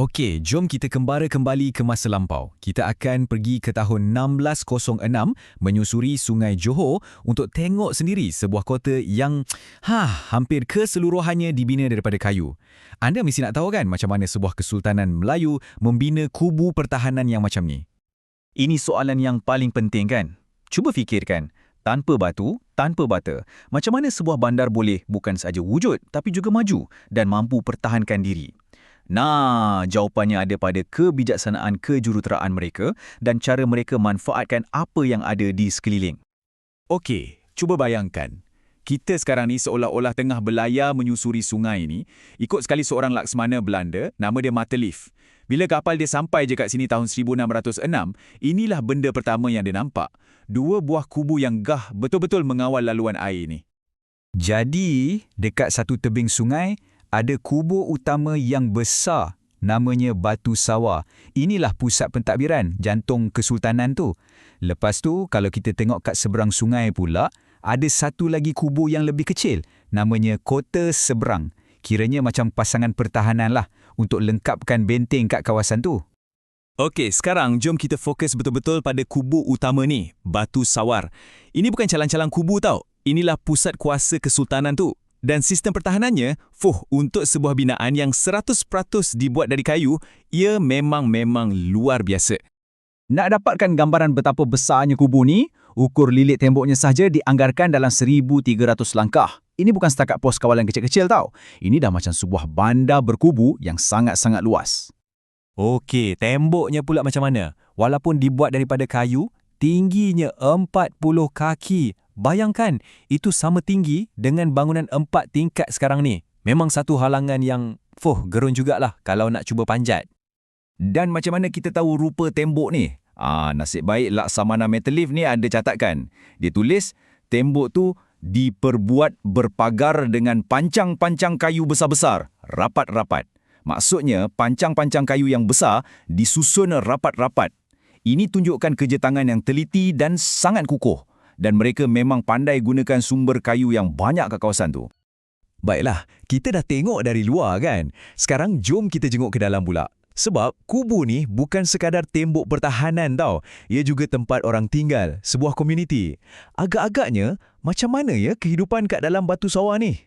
Okey, jom kita kembara kembali ke masa lampau. Kita akan pergi ke tahun 1606 menyusuri Sungai Johor untuk tengok sendiri sebuah kota yang ha, hampir keseluruhannya dibina daripada kayu. Anda mesti nak tahu kan macam mana sebuah kesultanan Melayu membina kubu pertahanan yang macam ni? Ini soalan yang paling penting kan? Cuba fikirkan, tanpa batu, tanpa bata, macam mana sebuah bandar boleh bukan sahaja wujud tapi juga maju dan mampu pertahankan diri? Nah, jawapannya ada pada kebijaksanaan kejuruteraan mereka dan cara mereka manfaatkan apa yang ada di sekeliling. Okey, cuba bayangkan. Kita sekarang ni seolah-olah tengah berlayar menyusuri sungai ini, ikut sekali seorang laksmana Belanda, nama dia Matelif. Bila kapal dia sampai je kat sini tahun 1606, inilah benda pertama yang dia nampak. Dua buah kubu yang gah betul-betul mengawal laluan air ni. Jadi, dekat satu tebing sungai, ada kubur utama yang besar namanya Batu Sawar. Inilah pusat pentadbiran jantung Kesultanan tu. Lepas tu kalau kita tengok kat seberang sungai pula, ada satu lagi kubur yang lebih kecil namanya Kota Seberang. Kiranya macam pasangan pertahanan lah untuk lengkapkan benteng kat kawasan tu. Okey, sekarang jom kita fokus betul-betul pada kubu utama ni, Batu Sawar. Ini bukan calang-calang kubu tau. Inilah pusat kuasa Kesultanan tu. Dan sistem pertahanannya, fuh, untuk sebuah binaan yang 100% dibuat dari kayu, ia memang-memang luar biasa. Nak dapatkan gambaran betapa besarnya kubu ni, ukur lilit temboknya saja dianggarkan dalam 1,300 langkah. Ini bukan setakat pos kawalan kecil-kecil tau. Ini dah macam sebuah bandar berkubu yang sangat-sangat luas. Okey, temboknya pula macam mana? Walaupun dibuat daripada kayu, tingginya 40 kaki Bayangkan, itu sama tinggi dengan bangunan empat tingkat sekarang ni. Memang satu halangan yang, fuh, gerun jugalah kalau nak cuba panjat. Dan macam mana kita tahu rupa tembok ni? Ah, nasib baik Laksamana Metalif ni ada catatkan. Dia tulis, tembok tu diperbuat berpagar dengan pancang-pancang kayu besar-besar, rapat-rapat. Maksudnya, pancang-pancang kayu yang besar disusun rapat-rapat. Ini tunjukkan kerja tangan yang teliti dan sangat kukuh dan mereka memang pandai gunakan sumber kayu yang banyak kat kawasan tu. Baiklah, kita dah tengok dari luar kan? Sekarang jom kita jenguk ke dalam pula. Sebab kubu ni bukan sekadar tembok pertahanan tau. Ia juga tempat orang tinggal, sebuah komuniti. Agak-agaknya, macam mana ya kehidupan kat dalam batu sawah ni?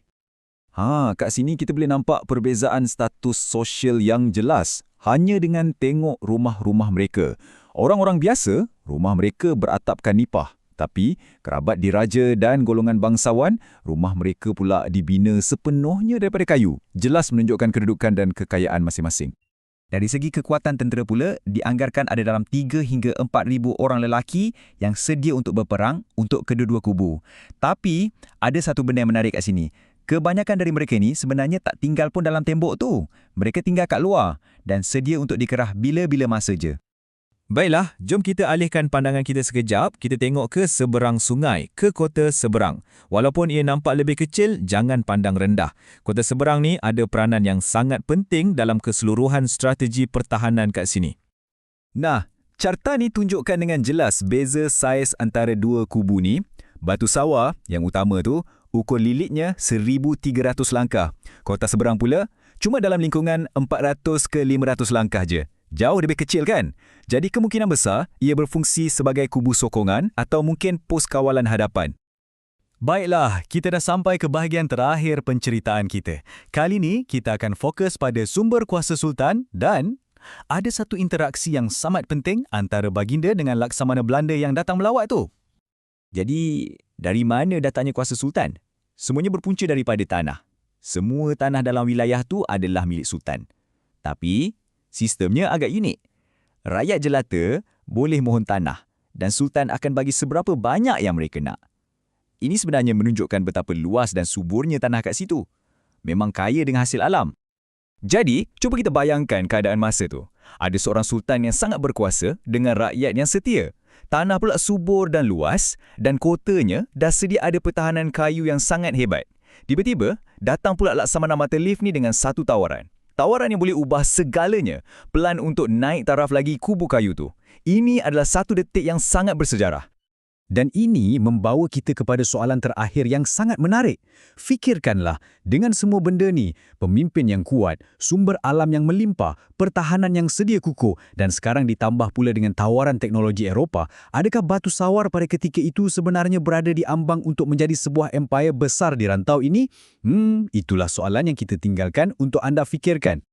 Ha, kat sini kita boleh nampak perbezaan status sosial yang jelas hanya dengan tengok rumah-rumah mereka. Orang-orang biasa, rumah mereka beratapkan nipah. Tapi, kerabat diraja dan golongan bangsawan, rumah mereka pula dibina sepenuhnya daripada kayu. Jelas menunjukkan kedudukan dan kekayaan masing-masing. Dari segi kekuatan tentera pula, dianggarkan ada dalam 3 hingga 4 ribu orang lelaki yang sedia untuk berperang untuk kedua-dua kubu. Tapi, ada satu benda yang menarik kat sini. Kebanyakan dari mereka ni sebenarnya tak tinggal pun dalam tembok tu. Mereka tinggal kat luar dan sedia untuk dikerah bila-bila masa je. Baiklah, jom kita alihkan pandangan kita sekejap, kita tengok ke seberang sungai, ke kota seberang. Walaupun ia nampak lebih kecil, jangan pandang rendah. Kota seberang ni ada peranan yang sangat penting dalam keseluruhan strategi pertahanan kat sini. Nah, carta ni tunjukkan dengan jelas beza saiz antara dua kubu ni. Batu Sawar, yang utama tu, ukur lilitnya 1,300 langkah. Kota seberang pula, cuma dalam lingkungan 400 ke 500 langkah je. Jauh lebih kecil kan? Jadi kemungkinan besar ia berfungsi sebagai kubu sokongan atau mungkin pos kawalan hadapan. Baiklah, kita dah sampai ke bahagian terakhir penceritaan kita. Kali ini kita akan fokus pada sumber kuasa sultan dan ada satu interaksi yang sangat penting antara baginda dengan laksamana Belanda yang datang melawat tu. Jadi, dari mana datangnya kuasa sultan? Semuanya berpunca daripada tanah. Semua tanah dalam wilayah tu adalah milik sultan. Tapi, Sistemnya agak unik. Rakyat jelata boleh mohon tanah dan Sultan akan bagi seberapa banyak yang mereka nak. Ini sebenarnya menunjukkan betapa luas dan suburnya tanah kat situ. Memang kaya dengan hasil alam. Jadi, cuba kita bayangkan keadaan masa tu. Ada seorang sultan yang sangat berkuasa dengan rakyat yang setia. Tanah pula subur dan luas dan kotanya dah sedia ada pertahanan kayu yang sangat hebat. Tiba-tiba, datang pula Laksamana Matelif ni dengan satu tawaran. Tawaran yang boleh ubah segalanya, pelan untuk naik taraf lagi kubu kayu tu. Ini adalah satu detik yang sangat bersejarah. Dan ini membawa kita kepada soalan terakhir yang sangat menarik. Fikirkanlah, dengan semua benda ni, pemimpin yang kuat, sumber alam yang melimpah, pertahanan yang sedia kukuh dan sekarang ditambah pula dengan tawaran teknologi Eropah, adakah batu sawar pada ketika itu sebenarnya berada di ambang untuk menjadi sebuah empayar besar di rantau ini? Hmm, itulah soalan yang kita tinggalkan untuk anda fikirkan.